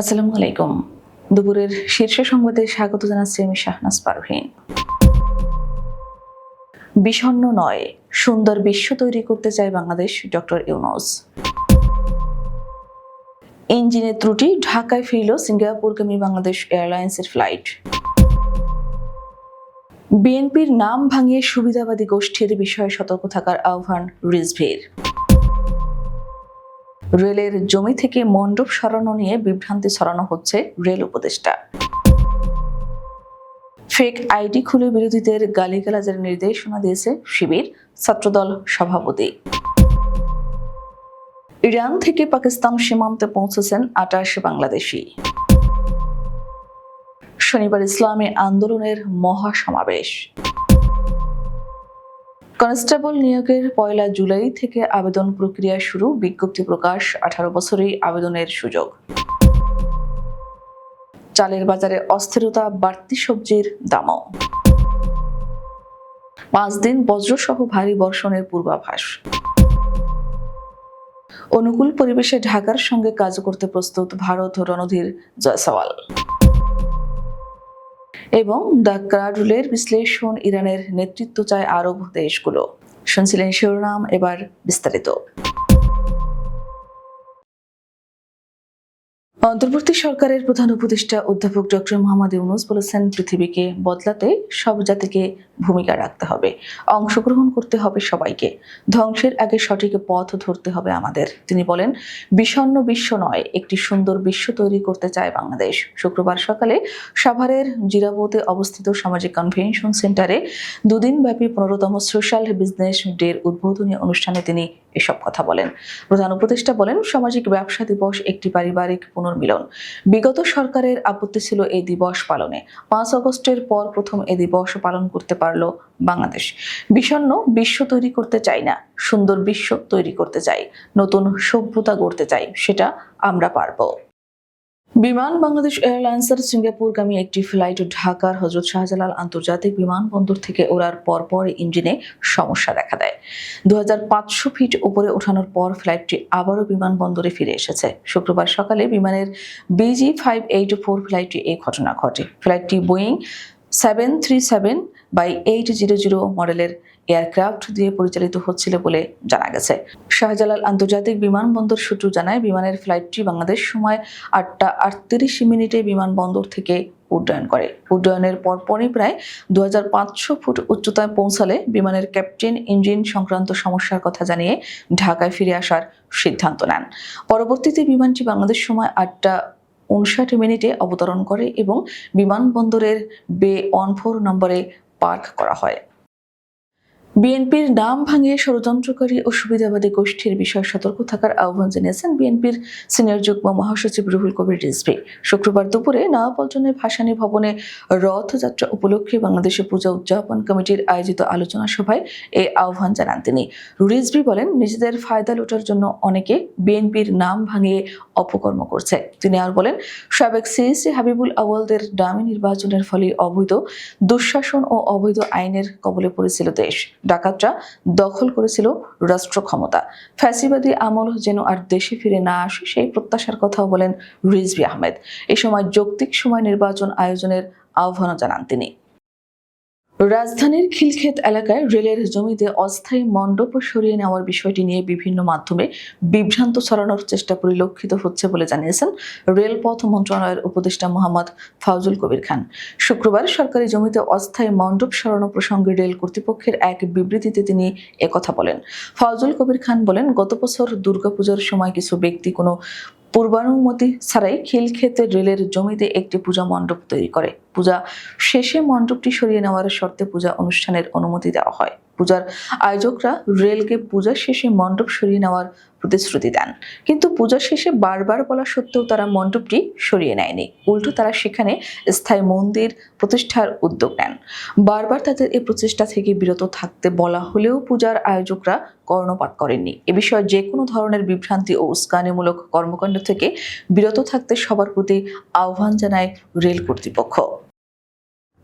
আসসালামু আলাইকুম। দুপুরের শীর্ষ সংবাদে স্বাগত জানাচ্ছি আমি শাহনাজ পারভিন বিষণ্ণ নয়, সুন্দর বিশ্ব তৈরি করতে চায় বাংলাদেশ ডক্টর ইউনুস। ইঞ্জিনের ত্রুটি, ঢাকায় ফিরল সিঙ্গাপুরগামী বাংলাদেশ এয়ারলাইন্সের ফ্লাইট। বিএনপির নাম ভাঙিয়ে সুবিধাবাদী গোষ্ঠীর বিষয়ে সতর্ক থাকার আহ্বান রিজভির। রেলের জমি থেকে মণ্ডপ সরানো নিয়ে বিভ্রান্তি ছড়ানো হচ্ছে রেল উপদেষ্টা। ফেক আইডি খুলে বিরোধীদের গালিগালাজের নির্দেশনা দিয়েছে শিবির, ছাত্রদল সভাপতি। ইরান থেকে পাকিস্তান সীমান্তে পৌঁছেছেন আটাশ বাংলাদেশি। শনিবার ইসলামী আন্দোলনের মহাসমাবেশ। কনস্টেবল নিয়োগের পয়লা জুলাই থেকে আবেদন প্রক্রিয়া শুরু। বিজ্ঞপ্তি প্রকাশ, আঠারো বছরেই আবেদনের সুযোগ। চালের বাজারে অস্থিরতা, বাড়তি সবজির দামও। পাঁচ দিন বজ্রসহ ভারী বর্ষণের পূর্বাভাস। অনুকূল পরিবেশে ঢাকার সঙ্গে কাজ করতে প্রস্তুত ভারত রণধীর জয়সওয়াল। এবং দ্য ক্রাডুলের বিশ্লেষণ ইরানের নেতৃত্ব চায় আরব দেশগুলো। শুনছিলেন শিরোনাম এবার বিস্তারিত। অন্তর্বর্তী সরকারের প্রধান উপদেষ্টা অধ্যাপক ডক্টর মোহাম্মদ ইউনুস বলেছেন, পৃথিবীকে বদলাতে সব জাতিকে ভূমিকা রাখতে হবে, অংশগ্রহণ করতে হবে সবাইকে, ধ্বংসের আগে সঠিক পথ ধরতে হবে আমাদের। তিনি বলেন বিষণ্ন বিশ্ব নয়, একটি সুন্দর বিশ্ব তৈরি করতে চায় বাংলাদেশ। শুক্রবার সকালে সাভারের জিরাবোতে অবস্থিত সামাজিক কনভেনশন সেন্টারে দুদিন ব্যাপী পনেরোতম সোশ্যাল বিজনেস ডের উদ্বোধনী অনুষ্ঠানে তিনি এসব কথা বলেন। প্রধান উপদেষ্টা বলেন, সামাজিক ব্যবসা দিবস একটি পারিবারিক পুনর্মিলন বিগত সরকারের আপত্তি ছিল এই দিবস পালনে। পাঁচ আগস্টের পর প্রথম এ দিবস পালন করতে পারল বাংলাদেশ। বিষণ্ন বিশ্ব তৈরি করতে চাই না, সুন্দর বিশ্ব তৈরি করতে চাই নতুন সভ্যতা গড়তে চাই সেটা আমরা পারব। বিমান বাংলাদেশ এয়ারলাইন্সের সিঙ্গাপুরগামী একটি ফ্লাইট ঢাকার হজরত শাহজালাল আন্তর্জাতিক বিমানবন্দর থেকে ওড়ার পরপর ইঞ্জিনে সমস্যা দেখা দেয়। দু হাজার পাঁচশো ফিট উপরে ওঠানোর পর ফ্লাইটটি আবারও বিমানবন্দরে ফিরে এসেছে। শুক্রবার সকালে বিমানের বিজি ফাইভ এইট ফোর ফ্লাইটটি এই ঘটনা ঘটে। ফ্লাইটটি Boeing seven three seven by eight zero zero মডেলের এয়ারক্রাফট দিয়ে পরিচালিত হচ্ছিল বলে জানা গেছে। শাহজালাল আন্তর্জাতিক বিমানবন্দর সূত্র জানায়, বিমানের ফ্লাইটটি বাংলাদেশ সময় আটটা আটত্রিশ মিনিটে বিমানবন্দর থেকে উড্ডয়ন করে। উড্ডয়নের পরপরই প্রায় দু হাজার পাঁচশো ফুট উচ্চতায় পৌঁছালে বিমানের ক্যাপ্টেন ইঞ্জিন সংক্রান্ত সমস্যার কথা জানিয়ে ঢাকায় ফিরে আসার সিদ্ধান্ত নেন। পরবর্তীতে বিমানটি বাংলাদেশ সময় আটটা উনষাট মিনিটে অবতরণ করে এবং বিমানবন্দরের বে ওয়ান ফোর নম্বরে পার্ক করা হয়। বিএনপির নাম ভাঙিয়ে ষড়যন্ত্রকারী ও সুবিধাবাদী গোষ্ঠীর বিষয়ে সতর্ক থাকার আহ্বান জানিয়েছেন বিএনপির সিনিয়র যুগ্ম মহাসচিব রুহুল কবির রিজভি। শুক্রবার দুপুরে নয়াপল্টনের ভাসানী ভবনে রথযাত্রা উপলক্ষে বাংলাদেশে পূজা উদযাপন কমিটির আয়োজিত আলোচনা সভায় এই আহ্বান জানান তিনি। রিজভি বলেন, নিজেদের ফায়দা লুটার জন্য অনেকে বিএনপির নাম ভাঙিয়ে অপকর্ম করছে। তিনি আর বলেন, সাবেক সিএসি হাবিবুল আওয়ালদের ডামি নির্বাচনের ফলে অবৈধ দুঃশাসন ও অবৈধ আইনের কবলে পড়েছিল দেশ। ডাকাতরা দখল করেছিল রাষ্ট্র ক্ষমতা। ফ্যাসিবাদী আমল যেন আর দেশে ফিরে না আসে, সেই প্রত্যাশার কথাও বলেন রিজভি আহমেদ। এ সময় যৌক্তিক সময় নির্বাচন আয়োজনের আহ্বানও জানান তিনি। রাজধানীর খিলক্ষেত এলাকায় রেলের জমিতে অস্থায়ী মণ্ডপ সরিয়ে নেওয়ার বিষয়টি নিয়ে বিভিন্ন মাধ্যমে বিভ্রান্ত ছড়ানোর চেষ্টা পরিলক্ষিত হচ্ছে বলে জানিয়েছেন রেলপথ মন্ত্রণালয়ের উপদেষ্টা মোহাম্মদ ফাউজুল কবির খান। শুক্রবার সরকারি জমিতে অস্থায়ী মণ্ডপ সরানো প্রসঙ্গে রেল কর্তৃপক্ষের এক বিবৃতিতে তিনি একথা বলেন। ফাউজুল কবির খান বলেন, গত বছর দুর্গাপূজার সময় কিছু ব্যক্তি কোনো পূর্বানুমতি ছাড়াই খিলক্ষেতের রেলের জমিতে একটি পূজা মণ্ডপ তৈরি করে। পূজা শেষে মণ্ডপটি সরিয়ে নেওয়ার শর্তে পূজা অনুষ্ঠানের অনুমতি দেওয়া হয়। পূজার আয়োজকরা রেলকে পূজা শেষে মণ্ডপ সরিয়ে নেওয়ার প্রতিশ্রুতি দেন। কিন্তু পূজা শেষে বারবার বলা সত্ত্বেও তারা মণ্ডপটি সরিয়ে নেয়নি। উল্টো তারা সেখানে স্থায়ী মন্দির প্রতিষ্ঠার উদ্যোগ নেন। বারবার তাদের এই প্রচেষ্টা থেকে বিরত থাকতে বলা হলেও পূজার আয়োজকরা কর্ণপাত করেননি। এ বিষয়ে যে কোনো ধরনের বিভ্রান্তি ও উস্কানিমূলক কর্মকাণ্ড থেকে বিরত থাকতে সবার প্রতি আহ্বান জানায় রেল কর্তৃপক্ষ।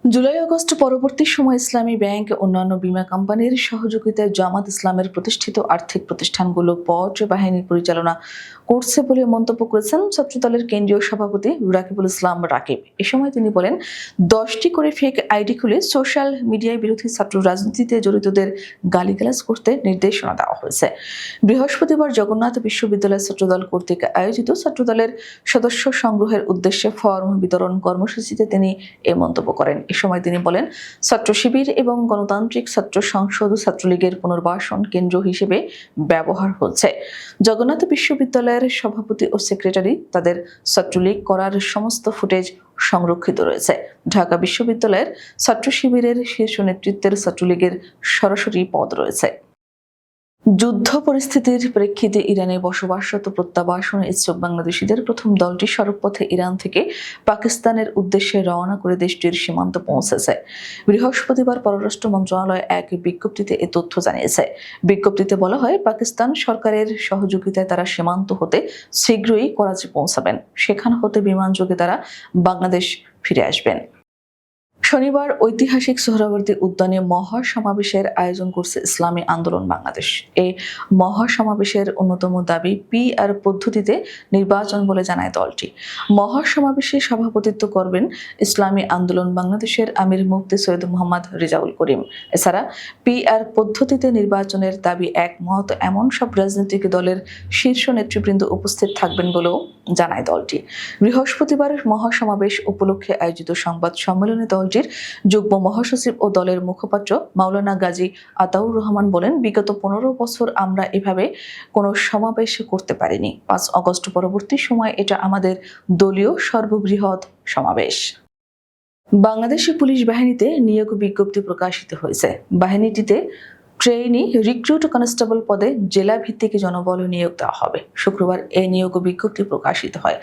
জুলাই আগস্ট পরবর্তী সময় ইসলামী ব্যাংক অন্যান্য বীমা কোম্পানির সহযোগিতায় জামাত ইসলামের প্রতিষ্ঠিত আর্থিক প্রতিষ্ঠানগুলো পর্য বাহিনী পরিচালনা করছে বলে মন্তব্য করেছেন ছাত্রদলের কেন্দ্রীয় সভাপতি রাকিবুল ইসলাম রাকিব। এ সময় তিনি বলেন, দশটি করে ফেক আইডি খুলে সোশ্যাল মিডিয়ায় বিরোধী ছাত্র রাজনীতিতে জড়িতদের গালিগালাজ করতে নির্দেশনা দেওয়া হয়েছে। বৃহস্পতিবার জগন্নাথ বিশ্ববিদ্যালয় ছাত্রদল কর্তৃক আয়োজিত ছাত্রদলের সদস্য সংগ্রহের উদ্দেশ্যে ফর্ম বিতরণ কর্মসূচিতে তিনি এ মন্তব্য করেন। এ সময় তিনি বলেন, ছাত্র শিবির এবং গণতান্ত্রিক ছাত্র সংসদ ছাত্রলীগের পুনর্বাসন কেন্দ্র হিসেবে ব্যবহার হচ্ছে। জগন্নাথ বিশ্ববিদ্যালয়ের সভাপতি ও সেক্রেটারি তাদের ছাত্রলীগ করার সমস্ত ফুটেজ সংরক্ষিত রয়েছে। ঢাকা বিশ্ববিদ্যালয়ের ছাত্র শিবিরের শীর্ষ নেতৃত্বের ছাত্রলীগের সরাসরি পদ রয়েছে। যুদ্ধ পরিস্থিতির প্রেক্ষিতে ইরানে বসবাসরত প্রত্যাবাসন ইচ্ছুক বাংলাদেশিদের প্রথম দলটি সড়কপথে ইরান থেকে পাকিস্তানের উদ্দেশ্যে রওনা করে দেশটির সীমান্ত পৌঁছেছে। বৃহস্পতিবার পররাষ্ট্র মন্ত্রণালয় এক বিজ্ঞপ্তিতে এ তথ্য জানিয়েছে। বিজ্ঞপ্তিতে বলা হয়, পাকিস্তান সরকারের সহযোগিতায় তারা সীমান্ত হতে শীঘ্রই করাচি পৌঁছাবেন। সেখান হতে বিমানযোগে তারা বাংলাদেশ ফিরে আসবেন। শনিবার ঐতিহাসিক সোহরাবর্তী উদ্যানে মহা সমাবেশের আয়োজন করছে ইসলামী আন্দোলন বাংলাদেশ। এই মহা সমাবেশের অন্যতম দাবি পি আর পদ্ধতিতে নির্বাচন বলে জানায় দলটি। মহা সমাবেশে সভাপতিত্ব করবেন ইসলামী আন্দোলন বাংলাদেশের আমির মুফতি সৈয়দ মোহাম্মদ রেজাউল করিম। এছাড়া পি আর পদ্ধতিতে নির্বাচনের দাবি একমত, এমন সব রাজনৈতিক দলের শীর্ষ নেতৃবৃন্দ উপস্থিত থাকবেন বলেও জানায় দলটি। বৃহস্পতিবারের মহাসমাবেশ উপলক্ষে আয়োজিত সংবাদ সম্মেলনে দলটির যুগ্ম মহাসচিব ও দলের মুখপাত্র মাওলানা গাজী আতাউর রহমান বলেন, বিগত পনেরো বছর আমরা এভাবে কোনো সমাবেশ করতে পারিনি। পাঁচ অগস্ট পরবর্তী সময় এটা আমাদের দলীয় সর্ববৃহৎ সমাবেশ। বাংলাদেশি পুলিশ বাহিনীতে নিয়োগ বিজ্ঞপ্তি প্রকাশিত হয়েছে। বাহিনীটিতে ট্রেইনি রিক্রুট কনস্টেবল পদে জেলা ভিত্তিক জনবল নিয়োগ দেওয়া হবে। শুক্রবার এই নিয়োগ বিজ্ঞপ্তি প্রকাশিত হয়।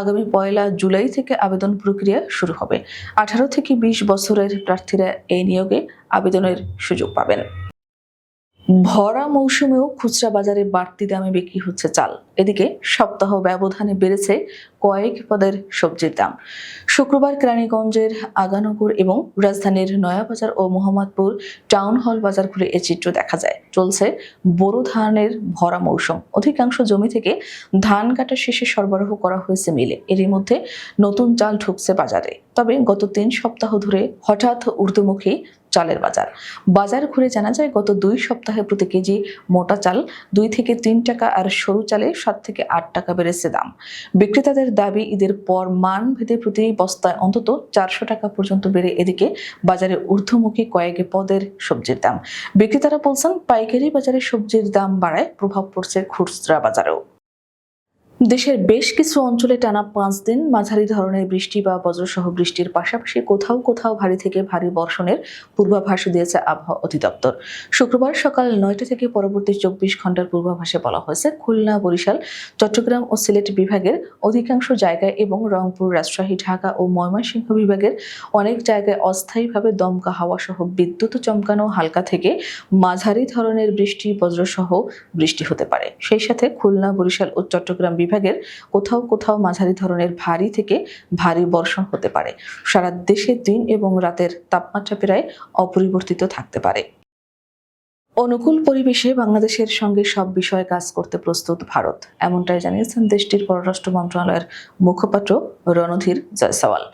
আগামী পয়লা জুলাই থেকে আবেদন প্রক্রিয়া শুরু হবে। আঠারো থেকে বিশ বছরের প্রার্থীরা এই নিয়োগে আবেদনের সুযোগ পাবেন। ভরা মৌসুমেও খুচরা বাজারে বাড়তি দামে বিক্রি হচ্ছে চাল। এদিকে সপ্তাহ ব্যবধানে বেড়েছে কয়েক পদের সবজির দাম। শুক্রবার কেরানীগঞ্জের আগানগর এবং রাজধানীর নয়াবাজার ও মোহাম্মদপুর টাউন হল বাজার ঘুরে এ চিত্র দেখা যায়। চলছে বোরো ধানের ভরা মৌসুম। অধিকাংশ জমি থেকে ধান কাটা শেষে সরবরাহ করা হয়েছে মিলে। এরই মধ্যে নতুন চাল ঢুকছে বাজারে। তবে গত তিন সপ্তাহ ধরে হঠাৎ ঊর্ধ্বমুখী চালের বাজার। বাজার ঘুরে জানা যায়, গত দুই সপ্তাহে প্রতি কেজি মোটা চাল দুই থেকে তিন টাকা আর সরু চালে সাত থেকে আট টাকা বেড়েছে দাম। বিক্রেতাদের দাবি, ঈদের পর মান ভেদে প্রতি বস্তায় অন্তত চারশো টাকা পর্যন্ত বেড়ে এদিকে বাজারে ঊর্ধ্বমুখী কয়েক পদের সবজির দাম। বিক্রেতারা বলছেন, পাইকারি বাজারে সবজির দাম বাড়ায় প্রভাব পড়ছে খুচরা বাজারেও। দেশের বেশ কিছু অঞ্চলে টানা পাঁচ দিন মাঝারি ধরনের বৃষ্টি বা বজ্রসহ বৃষ্টির পাশাপাশি কোথাও কোথাও ভারী থেকে ভারী বর্ষণের পূর্বাভাস দিয়েছে আবহাওয়া অধিদপ্তর। শুক্রবার সকাল নয়টা থেকে পরবর্তী চব্বিশ ঘণ্টার পূর্বাভাসে বলা হয়েছে, খুলনা, বরিশাল, চট্টগ্রাম ও সিলেট বিভাগের অধিকাংশ জায়গায় এবং রংপুর, রাজশাহী, ঢাকা ও ময়মনসিংহ বিভাগের অনেক জায়গায় অস্থায়ীভাবে দমকা হাওয়া সহ বিদ্যুৎ চমকানো হালকা থেকে মাঝারি ধরনের বৃষ্টি, বজ্রসহ বৃষ্টি হতে পারে। সেই সাথে খুলনা, বরিশাল ও চট্টগ্রাম বিভাগের কোথাও কোথাও মাঝারি ধরনের ভারী থেকে ভারী বর্ষণ হতে পারে। সারা দেশে দিন এবং রাতের তাপমাত্রা প্রায় অপরিবর্তিত থাকতে পারে। অনুকূল পরিবেশে বাংলাদেশের সঙ্গে সব বিষয়ে কাজ করতে প্রস্তুত ভারত, এমনটাই জানিয়েছেন দেশটির পররাষ্ট্র মন্ত্রণালয়ের মুখপাত্র রণধীর জয়সওয়াল।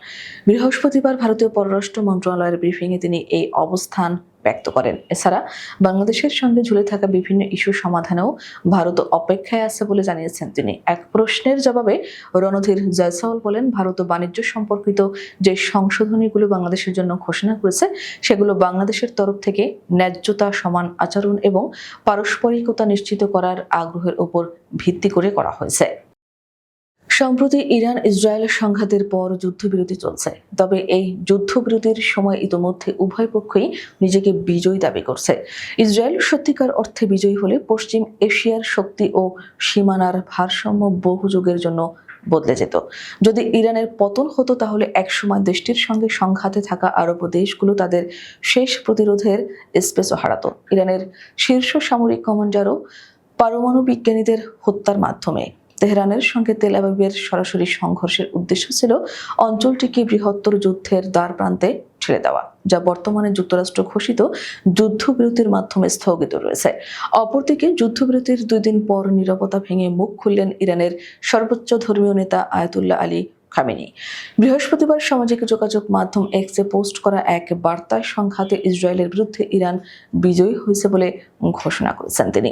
বৃহস্পতিবার ভারতীয় পররাষ্ট্র মন্ত্রণালয়ের ব্রিফিংয়ে তিনি এই অবস্থান ব্যক্ত করেন। এছাড়া বাংলাদেশের সঙ্গে ঝুলে থাকা বিভিন্ন ইস্যু সমাধানেও ভারত অপেক্ষায় আছে বলে জানিয়েছেন তিনি। এক প্রশ্নের জবাবে রণধীর জয়সওয়াল বলেন, ভারত বাণিজ্য সম্পর্কিত যে সংশোধনীগুলো বাংলাদেশের জন্য ঘোষণা করেছে, সেগুলো বাংলাদেশের তরফ থেকে ন্যায্যতা, সমান আচরণ এবং পারস্পরিকতা নিশ্চিত করার আগ্রহের উপর ভিত্তি করে করা হয়েছে। সম্প্রতি ইরান ইসরায়েলের সংঘাতের পর যুদ্ধবিরতি চলছে। তবে এই যুদ্ধবিরতির সময় ইতোমধ্যে উভয় পক্ষই নিজেকে বিজয়ী দাবি করছে। ইসরায়েল সত্যিকার অর্থে বিজয়ী হলে পশ্চিম এশিয়ার শক্তি ও সীমানার ভারসাম্য বহু যুগের জন্য বদলে যেত। যদি ইরানের পতন হতো, তাহলে একসময় দেশটির সঙ্গে সংঘাতে থাকা আরব দেশগুলো তাদের শেষ প্রতিরোধের স্পেসও হারাতো। ইরানের শীর্ষ সামরিক কমান্ডারও পারমাণু বিজ্ঞানীদের হত্যার মাধ্যমে তেহরানের সঙ্গে তেল আবিবের সরাসরি সংঘর্ষের উদ্দেশ্য ছিল অঞ্চলটিকে বৃহত্তর যুদ্ধের দ্বার প্রান্তে ঠেলে দেওয়া, যা বর্তমানে যুক্তরাষ্ট্র ঘোষিত যুদ্ধবিরতির মাধ্যমে স্থগিত রয়েছে। অপরদিকে যুদ্ধবিরতির দুই দিন পর নিরাপত্তা ভেঙে মুখ খুললেন ইরানের সর্বোচ্চ ধর্মীয় নেতা আয়াতুল্লাহ আলী খামেনি। বৃহস্পতিবার সামাজিক যোগাযোগ মাধ্যম এক্সে পোস্ট করা এক বার্তায় সংঘাতে ইসরায়েলের বিরুদ্ধে ইরান বিজয়ী হয়েছে বলে ঘোষণা করেছেন তিনি।